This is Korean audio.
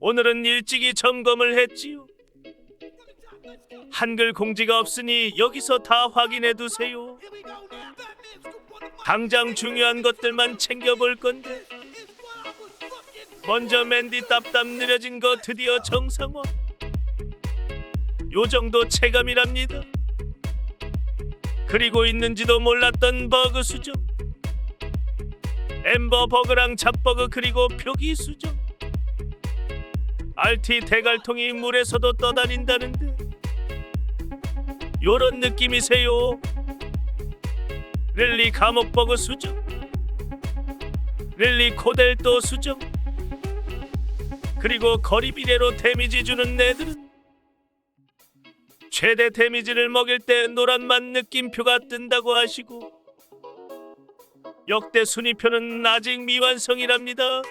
오늘은 일찍이 점검을 했지요. 한글 공지가 없으니 여기서 다 확인해 두세요. 당장 중요한 것들만 챙겨볼 건데. 먼저 맨디 답답 느려진 거 드디어 정상화. 요 정도 체감이랍니다. 그리고 있는지도 몰랐던 버그 수정. 엠버 버그랑 잡버그 그리고 표기 수정. RT 대갈통이 물에서도 떠다닌다는데 요런 느낌이세요. 릴리 감옥 버그 수정. 릴리 코델도 수정. 그리고 거리 비례로 데미지 주는 애들은 최대 데미지를 먹일 때 노란만 느낌표가 뜬다고 하시고 역대 순위표는 아직 미완성이랍니다.